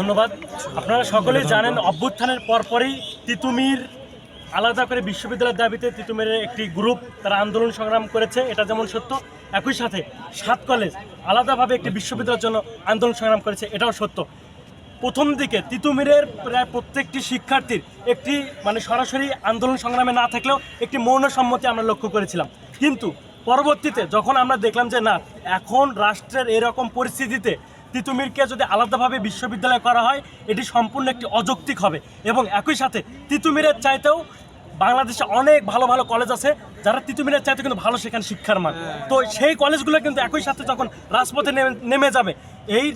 ধন্যবাদ। আপনারা সকলেই জানেন, অভ্যুত্থানের পরপরই তিতুমির আলাদা করে বিশ্ববিদ্যালয়ের দাবিতে তিতুমিরের একটি গ্রুপ তারা আন্দোলন সংগ্রাম করেছে। এটা যেমন সত্য, একই সাথে সাত কলেজ আলাদাভাবে একটি বিশ্ববিদ্যালয়ের জন্য আন্দোলন সংগ্রাম করেছে, এটাও সত্য। প্রথম দিকে তিতুমিরের প্রায় প্রত্যেকটি শিক্ষার্থীর একটি মানে সরাসরি আন্দোলন সংগ্রামে না থাকলেও একটি মৌন সম্মতি আমরা লক্ষ্য করেছিলাম। কিন্তু পরবর্তীতে যখন আমরা দেখলাম যে না, এখন রাষ্ট্রের এরকম পরিস্থিতিতে তিতুমিরকে যদি আলাদাভাবে বিশ্ববিদ্যালয় করা হয় এটি সম্পূর্ণ একটি অযৌক্তিক হবে। এবং একই সাথে তিতুমিরের চাইতেও বাংলাদেশে অনেক ভালো ভালো কলেজ আছে যারা তিতুমিরের চাইতে কিন্তু ভালো সেখানে শিক্ষার মান। তো সেই কলেজগুলো কিন্তু একই সাথে যখন রাজপথে নেমে- নেমে যাবে এই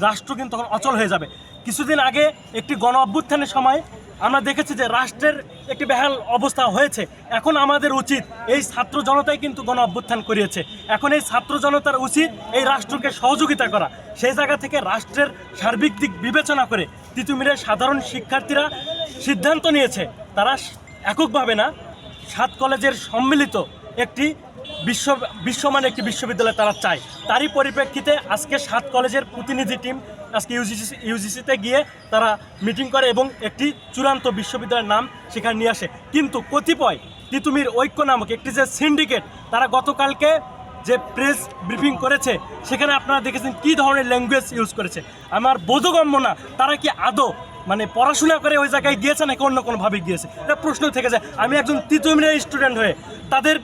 রাষ্ট্র কিন্তু তখন অচল হয়ে যাবে। কিছুদিন আগে একটি গণ অভ্যুত্থানের সময় আমরা দেখেছি যে রাষ্ট্রের একটি বেহাল অবস্থা হয়েছে। এখন আমাদের উচিত এই ছাত্র জনতাই কিন্তু গণ অভ্যুত্থান করিয়েছে। এখন এই ছাত্র জনতার উচিত এই রাষ্ট্রকে সহযোগিতা করা। সেই জায়গা থেকে রাষ্ট্রের সার্বিক দিক বিবেচনা করে তিতুমিরের সাধারণ শিক্ষার্থীরা সিদ্ধান্ত নিয়েছে, তারা এককভাবে না, সাত কলেজের সম্মিলিত একটি বিশ্ব বিশ্বমানের একটি বিশ্ববিদ্যালয় তারা চায়। তারই পরিপ্রেক্ষিতে আজকে সাত কলেজের প্রতিনিধি টিম আজকে ইউজিসি, ইউজিসিতে গিয়ে তারা মিটিং করে এবং একটি চূড়ান্ত বিশ্ববিদ্যালয়ের নাম সেখানে নিয়ে আসে। কিন্তু কতিপয় তিতুমির ঐক্য নামক একটি যে সিন্ডিকেট, তারা গতকালকে যে প্রেস ব্রিফিং করেছে, সেখানে আপনারা দেখেছেন কী ধরনের ল্যাঙ্গুয়েজ ইউজ করেছে। আমার বোধগম্য না, তারা কি আদৌ মানে পড়াশোনা করে ওই জায়গায় গিয়েছে নাকি অন্য কোনোভাবে গিয়েছে? এটা প্রশ্ন থেকে যায়। আমি একজন তিতুমিরের স্টুডেন্ট হয়ে তাদের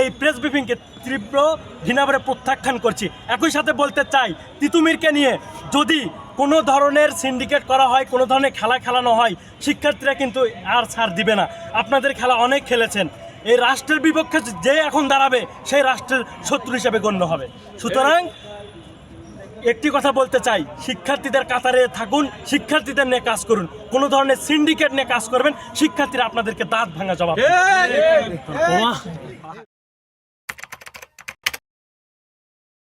এই প্রেস ব্রিফিংকে তীব্র ঘৃণাভাবে প্রত্যাখ্যান করছি। একই সাথে বলতে চাই তিতুমিরকে নিয়ে যদি কোনো ধরনের সিন্ডিকেট করা হয়, কোনো ধরনের খেলা খেলানো হয়, শিক্ষার্থীরা কিন্তু আর ছাড় দিবে না। আপনাদের খেলা অনেক খেলেছেন। এই রাষ্ট্রের বিপক্ষে যে এখন দাঁড়াবে সেই রাষ্ট্রের শত্রু হিসেবে গণ্য হবে। সুতরাং একটি কথা বলতে চাই শিক্ষার্থীদের কাতারে থাকুন শিক্ষার্থীদের নিয়ে কাজ করুন। কোনো ধরনের সিন্ডিকেট নিয়ে কাজ করবেন শিক্ষার্থীরা আপনাদেরকে দাঁত ভাঙা জবাব।